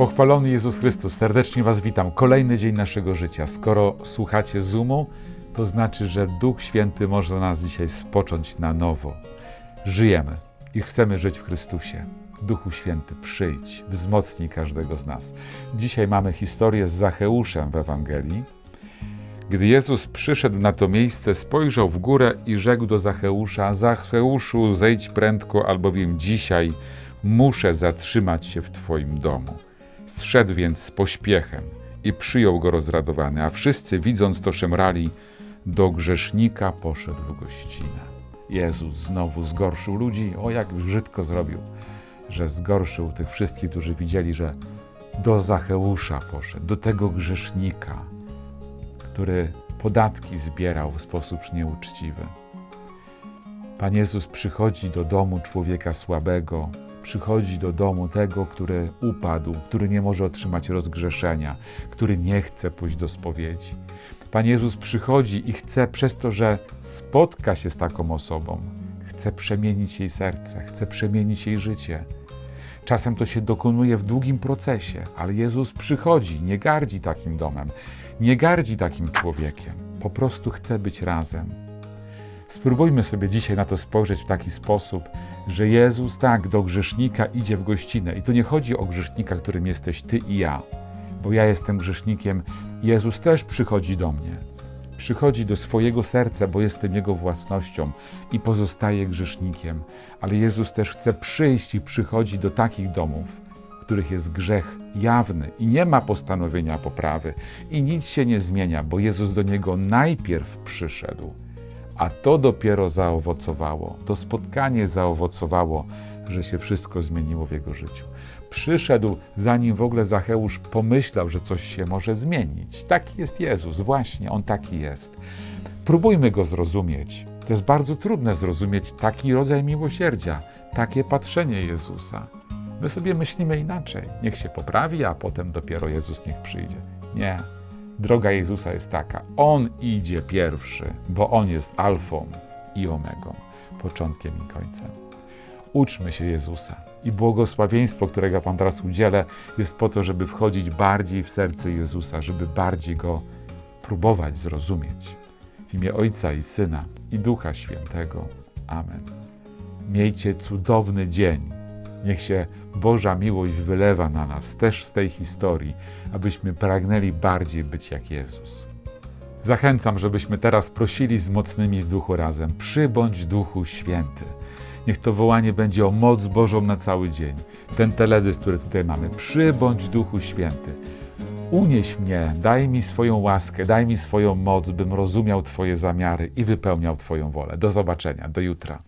Pochwalony Jezus Chrystus, serdecznie Was witam. Kolejny dzień naszego życia. Skoro słuchacie Zoomu, to znaczy, że Duch Święty może nas dzisiaj spocząć na nowo. Żyjemy i chcemy żyć w Chrystusie. Duchu Święty, przyjdź, wzmocnij każdego z nas. Dzisiaj mamy historię z Zacheuszem w Ewangelii. Gdy Jezus przyszedł na to miejsce, spojrzał w górę i rzekł do Zacheusza: Zacheuszu, zejdź prędko, albowiem dzisiaj muszę zatrzymać się w Twoim domu. Zszedł więc z pośpiechem i przyjął go rozradowany, a wszyscy, widząc to, szemrali, do grzesznika poszedł w gościnę. Jezus znowu zgorszył ludzi, o jak brzydko zrobił, że zgorszył tych wszystkich, którzy widzieli, że do Zacheusza poszedł, do tego grzesznika, który podatki zbierał w sposób nieuczciwy. Pan Jezus przychodzi do domu człowieka słabego, przychodzi do domu tego, który upadł, który nie może otrzymać rozgrzeszenia, który nie chce pójść do spowiedzi. Pan Jezus przychodzi i chce przez to, że spotka się z taką osobą, chce przemienić jej serce, chce przemienić jej życie. Czasem to się dokonuje w długim procesie, ale Jezus przychodzi, nie gardzi takim domem, nie gardzi takim człowiekiem, po prostu chce być razem. Spróbujmy sobie dzisiaj na to spojrzeć w taki sposób, że Jezus tak do grzesznika idzie w gościnę. I tu nie chodzi o grzesznika, którym jesteś ty i ja, bo ja jestem grzesznikiem. Jezus też przychodzi do mnie. Przychodzi do swojego serca, bo jestem Jego własnością i pozostaje grzesznikiem. Ale Jezus też chce przyjść i przychodzi do takich domów, w których jest grzech jawny i nie ma postanowienia poprawy i nic się nie zmienia, bo Jezus do niego najpierw przyszedł a to dopiero zaowocowało, to spotkanie zaowocowało, że się wszystko zmieniło w jego życiu. Przyszedł, zanim w ogóle Zacheusz pomyślał, że coś się może zmienić. Taki jest Jezus, właśnie, on taki jest. Próbujmy go zrozumieć. To jest bardzo trudne zrozumieć taki rodzaj miłosierdzia, takie patrzenie Jezusa. My sobie myślimy inaczej. Niech się poprawi, a potem dopiero Jezus niech przyjdzie. Nie. Droga Jezusa jest taka: On idzie pierwszy, bo On jest alfą i omegą, początkiem i końcem. Uczmy się Jezusa i błogosławieństwo, którego Pan teraz udzielę, jest po to, żeby wchodzić bardziej w serce Jezusa, żeby bardziej Go próbować zrozumieć. W imię Ojca i Syna i Ducha Świętego. Amen. Miejcie cudowny dzień. Niech się Boża miłość wylewa na nas też z tej historii, abyśmy pragnęli bardziej być jak Jezus. Zachęcam, żebyśmy teraz prosili z mocnymi w duchu razem: Przybądź Duchu Święty. Niech to wołanie będzie o moc Bożą na cały dzień. Ten teledysk, który tutaj mamy: Przybądź Duchu Święty. Unieś mnie, daj mi swoją łaskę, daj mi swoją moc, bym rozumiał Twoje zamiary i wypełniał Twoją wolę. Do zobaczenia, do jutra.